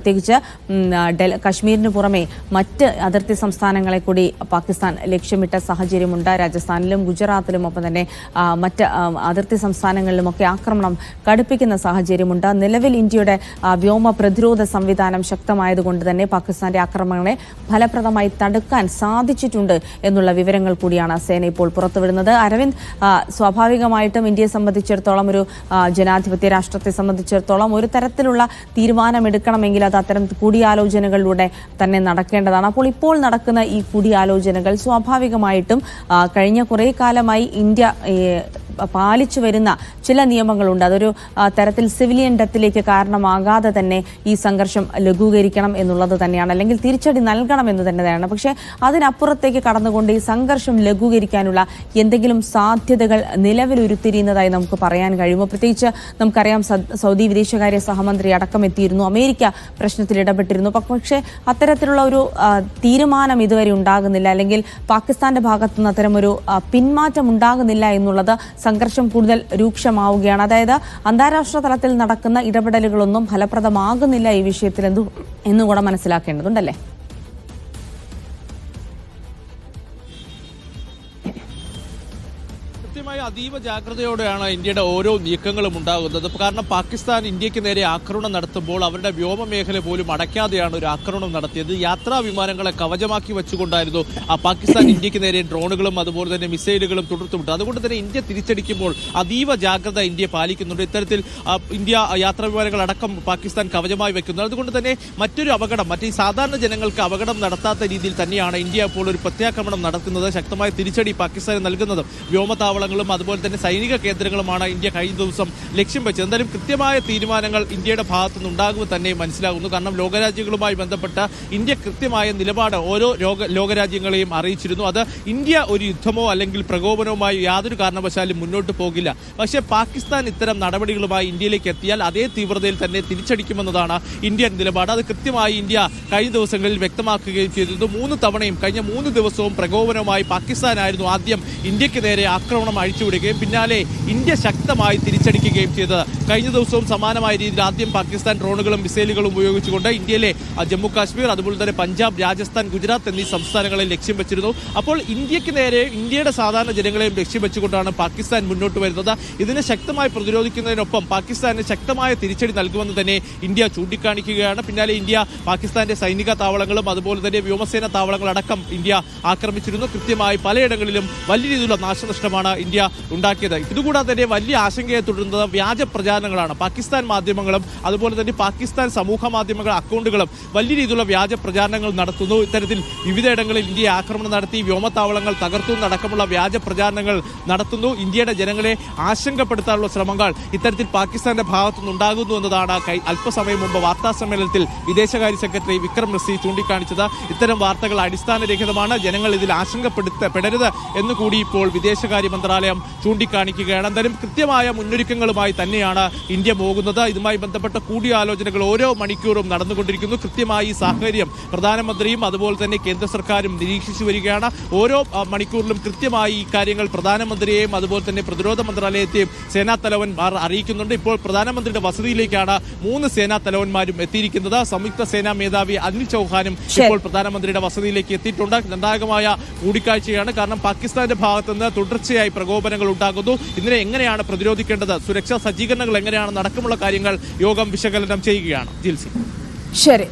പ്രത്യേകിച്ച് കശ്മീരിന് പുറമെ മറ്റ് അതിർത്തി സംസ്ഥാനങ്ങളെ കൂടി പാകിസ്ഥാൻ ലക്ഷ്യമിട്ട സാഹചര്യമുണ്ട്. രാജസ്ഥാനിലും ഗുജറാത്തിലും ഒപ്പം തന്നെ മറ്റ് അതിർത്തി സംസ്ഥാനങ്ങളിലുമൊക്കെ ആക്രമണം കടുപ്പിക്കുന്ന സാഹചര്യമുണ്ട്. നിലവിൽ ഇന്ത്യയുടെ വ്യോമ പ്രതിരോധ സംവിധാനം ശക്തമായതുകൊണ്ട് തന്നെ പാകിസ്ഥാന്റെ ആക്രമണങ്ങളെ ഫലപ്രദമായി തടുക്കാൻ സാധിച്ചിട്ടുണ്ട് എന്നുള്ള വിവരങ്ങൾ കൂടിയാണ് സേന ഇപ്പോൾ പുറത്തുവിടുന്നത്. അരവിന്ദ് സ്വാഭാവികമായിട്ടും ഇന്ത്യയെ സംബന്ധിച്ചിടത്തോളം ഒരു ജനാധിപത്യ രാഷ്ട്രത്തെ സംബന്ധിച്ചിടത്തോളം ഒരു തരത്തിലുള്ള തീരുമാനമെടുക്കണമെങ്കിൽ അത് അത്തരം കൂടിയാലോചനകളിലൂടെ തന്നെ നടക്കേണ്ടതാണ്. അപ്പോൾ ഇപ്പോൾ നടക്കുന്ന ഈ കൂടിയാലോചനകൾ സ്വാഭാവികമായിട്ടും കഴിഞ്ഞ കുറേ കാലമായി ഇന്ത്യ പാലിച്ചു വരുന്ന ചില നിയമങ്ങളുണ്ട്. അതൊരു തരത്തിൽ സിവിലിയൻ ഡെത്തിലേക്ക് കാരണമാകാതെ തന്നെ ഈ സംഘർഷം ലഘൂകരിക്കണം എന്നുള്ളത് തന്നെയാണ്. അല്ലെങ്കിൽ തിരിച്ചടി നൽകണം എന്ന് തന്നെയാണ്. പക്ഷേ അതിനപ്പുറത്തേക്ക് കടന്നുകൊണ്ട് ഈ സംഘർഷം ലഘൂകരിക്കാനുള്ള എന്തെങ്കിലും സാധ്യതകൾ നിലവിലുരുത്തിരിയുന്നതായി നമുക്ക് പറയാൻ കഴിയുമോ പ്രത്യേകിച്ച് നമുക്കറിയാം സൗദി വിദേശകാര്യ സഹമന്ത്രി അടക്കം എത്തിയിരുന്നു അമേരിക്ക പ്രശ്നത്തിൽ ഇടപെട്ടിരുന്നു. പക്ഷേ അത്തരത്തിലുള്ള ഒരു തീരുമാനം ഇതുവരെ ഉണ്ടാകുന്നില്ല. അല്ലെങ്കിൽ പാകിസ്ഥാന്റെ ഭാഗത്തുനിന്ന് ഒരു പിന്മാറ്റം ഉണ്ടാകുന്നില്ല എന്നുള്ളത് സംഘർഷം കൂടുതൽ രൂക്ഷമാവുകയാണ്. അതായത് അന്താരാഷ്ട്ര തലത്തിൽ നടക്കുന്ന ഇടപെടലുകളൊന്നും ഫലപ്രദമാകുന്നില്ല ഈ വിഷയത്തിൽ എന്തു എന്നുകൂടെ മനസ്സിലാക്കേണ്ടതുണ്ടല്ലേ? കൃത്യമായി അതീവ ജാഗ്രതയോടെയാണ് ഇന്ത്യയുടെ ഓരോ നീക്കങ്ങളും ഉണ്ടാകുന്നത്. കാരണം പാകിസ്ഥാൻ ഇന്ത്യയ്ക്ക് നേരെ ആക്രമണം നടത്തുമ്പോൾ അവരുടെ വ്യോമ മേഖല പോലും അടയ്ക്കാതെയാണ് ഒരു ആക്രമണം നടത്തിയത്. യാത്രാ വിമാനങ്ങളെ കവചമാക്കി വെച്ചുകൊണ്ടായിരുന്നു ആ പാകിസ്ഥാൻ ഇന്ത്യയ്ക്ക് നേരെ ഡ്രോണുകളും അതുപോലെ തന്നെ മിസൈലുകളും തുടർത്തുവിട്ടു അതുകൊണ്ട് തന്നെ ഇന്ത്യ തിരിച്ചടിക്കുമ്പോൾ അതീവ ജാഗ്രത ഇന്ത്യ പാലിക്കുന്നുണ്ട്. ഇത്തരത്തിൽ ഇന്ത്യ യാത്രാ വിമാനങ്ങൾ അടക്കം പാകിസ്ഥാൻ കവചമായി വെക്കുന്നു. അതുകൊണ്ട് തന്നെ മറ്റൊരു അപകടം മറ്റേ സാധാരണ ജനങ്ങൾക്ക് അപകടം നടത്താത്ത രീതിയിൽ തന്നെയാണ് ഇന്ത്യ ഇപ്പോൾ ഒരു പ്രത്യാക്രമണം നടക്കുന്നത്. ശക്തമായ തിരിച്ചടി പാകിസ്ഥാന് നൽകുന്നതും നൽകുന്നത് വ്യോമതാവളങ്ങളും അതുപോലെ തന്നെ സൈനിക കേന്ദ്രങ്ങളുമാണ് ഇന്ത്യ കഴിഞ്ഞ ദിവസം ലക്ഷ്യം വെച്ചത്. എന്തായാലും കൃത്യമായ തീരുമാനങ്ങൾ ഇന്ത്യയുടെ ഭാഗത്തുനിന്ന് ഉണ്ടാകുമെന്ന് തന്നെ മനസ്സിലാകുന്നു. കാരണം ലോകരാജ്യങ്ങളുമായി ബന്ധപ്പെട്ട ഇന്ത്യ കൃത്യമായ നിലപാട് ഓരോ ലോകരാജ്യങ്ങളെയും അറിയിച്ചിരുന്നു. അത് ഇന്ത്യ ഒരു യുദ്ധമോ അല്ലെങ്കിൽ പ്രകോപനവുമായി യാതൊരു കാരണവശാലും മുന്നോട്ട് പോകില്ല. പക്ഷേ പാകിസ്ഥാൻ ഇത്തരം നടപടികളുമായി ഇന്ത്യയിലേക്ക് എത്തിയാൽ അതേ തീവ്രതയിൽ തന്നെ തിരിച്ചടിക്കുമെന്നതാണ് ഇന്ത്യൻ നിലപാട്. അത് കൃത്യമായി ഇന്ത്യ കഴിഞ്ഞ ദിവസങ്ങളിൽ വ്യക്തമാക്കുകയും ചെയ്തിരുന്നു. മൂന്ന് തവണയും കഴിഞ്ഞ മൂന്ന് ദിവസവും പ്രകോപനവുമായി പാകിസ്ഥാനായിരുന്നു ആദ്യം ഇന്ത്യയ്ക്ക് നേരെ ആക്രമണം അഴിച്ചുവിടുകയും പിന്നാലെ ഇന്ത്യ ശക്തമായി തിരിച്ചടിക്കുകയും ചെയ്തത്. കഴിഞ്ഞ ദിവസവും സമാനമായ രീതിയിൽ ആദ്യം പാകിസ്ഥാൻ ഡ്രോണുകളും മിസൈലുകളും ഉപയോഗിച്ചുകൊണ്ട് ഇന്ത്യയിലെ ജമ്മു കാശ്മീർ അതുപോലെ തന്നെ പഞ്ചാബ് രാജസ്ഥാൻ ഗുജറാത്ത് എന്നീ സംസ്ഥാനങ്ങളെ ലക്ഷ്യം വെച്ചിരുന്നു. അപ്പോൾ ഇന്ത്യയ്ക്ക് നേരെ ഇന്ത്യയുടെ സാധാരണ ജനങ്ങളെയും ലക്ഷ്യം വെച്ചുകൊണ്ടാണ് പാകിസ്ഥാൻ മുന്നോട്ട് വരുന്നത്. ഇതിനെ ശക്തമായി പ്രതിരോധിക്കുന്നതിനൊപ്പം പാകിസ്ഥാന് ശക്തമായ തിരിച്ചടി നൽകുമെന്ന് തന്നെ ഇന്ത്യ ചൂണ്ടിക്കാണിക്കുകയാണ്. പിന്നാലെ ഇന്ത്യ പാകിസ്ഥാന്റെ സൈനിക താവളങ്ങളും അതുപോലെ തന്നെ വ്യോമസേന താവളങ്ങളടക്കം ഇന്ത്യ ആക്രമിച്ചിരുന്നു. കൃത്യമായി പലയിടങ്ങളിലും വലിയ രീതിയിലുള്ള നാശനഷ്ടമാണ് ഇന്ത്യ ഉണ്ടാക്കിയത്. ഇതുകൂടാതെ തന്നെ വലിയ ആശങ്കയെ തുടരുന്നത് വ്യാജ പ്രചാരണങ്ങളാണ് പാകിസ്ഥാൻ മാധ്യമങ്ങളും അതുപോലെ തന്നെ പാകിസ്ഥാൻ സമൂഹ മാധ്യമങ്ങൾ അക്കൗണ്ടുകളും വലിയ രീതിയിലുള്ള വ്യാജ പ്രചാരണങ്ങൾ നടത്തുന്നു. ഇത്തരത്തിൽ വിവിധയിടങ്ങളിൽ ഇന്ത്യ ആക്രമണം നടത്തി വ്യോമത്താവളങ്ങൾ തകർത്തു നടക്കമുള്ള വ്യാജ പ്രചാരണങ്ങൾ നടത്തുന്നു. ഇന്ത്യയുടെ ജനങ്ങളെ ആശങ്കപ്പെടുത്താനുള്ള ശ്രമങ്ങൾ ഇത്തരത്തിൽ പാകിസ്ഥാന്റെ ഭാഗത്തുനിന്ന് ഉണ്ടാകുന്നു എന്നതാണ് അല്പസമയം മുമ്പ് വാർത്താ സമ്മേളനത്തിൽ വിദേശകാര്യ സെക്രട്ടറി വിക്രം റസി ചൂണ്ടിക്കാണിച്ചത്. ഇത്തരം വാർത്തകൾ അടിസ്ഥാനരഹിതമാണ്. ജനങ്ങൾ ഇതിൽ ആശങ്കപ്പെടുത്തപ്പെടരുത് എന്ന് കൂടി ഇപ്പോൾ വിദേശകാര്യ മന്ത്രാലയം ചൂണ്ടിക്കാണിക്കുകയാണ്. എന്തായാലും കൃത്യമായ മുന്നൊരുക്കങ്ങളുമായി തന്നെയാണ് ഇന്ത്യ പോകുന്നത്. ഇതുമായി ബന്ധപ്പെട്ട കൂടിയാലോചനകൾ ഓരോ മണിക്കൂറും നടന്നുകൊണ്ടിരിക്കുന്നു. കൃത്യമായി സാഹചര്യം പ്രധാനമന്ത്രിയും അതുപോലെ തന്നെ കേന്ദ്ര സർക്കാരും നിരീക്ഷിച്ചു വരികയാണ്. ഓരോ മണിക്കൂറിലും കൃത്യമായി ഈ കാര്യങ്ങൾ പ്രധാനമന്ത്രിയെയും അതുപോലെ തന്നെ പ്രതിരോധ മന്ത്രാലയത്തെയും സേനാ തലവന്മാർ അറിയിക്കുന്നുണ്ട്. ഇപ്പോൾ പ്രധാനമന്ത്രിയുടെ വസതിയിലേക്കാണ് മൂന്ന് സേനാ തലവന്മാരും എത്തിയിരിക്കുന്നത്. സംയുക്ത സേനാ മേധാവി അനിൽ ചൗഹാനും ഇപ്പോൾ പ്രധാനമന്ത്രിയുടെ വസതിയിലേക്ക് എത്തിയിട്ടുണ്ട്. നിർണായകമായ കൂടിക്കാഴ്ചയാണ്. കാരണം പാകിസ്ഥാന്റെ ഭാഗത്തുനിന്ന് തുടർച്ചയായി പ്രകോപനങ്ങൾ ഉണ്ടാകുന്നു. ഇതിനെ എങ്ങനെയാണ് പ്രതിരോധിക്കേണ്ടത്? സുരക്ഷാ സജ്ജീകരണങ്ങൾ എങ്ങനെയാണ് നടക്കുമുള്ള കാര്യങ്ങൾ യോഗം വിശകലനം ചെയ്യുകയാണ്. ജിൽസി. ശരി.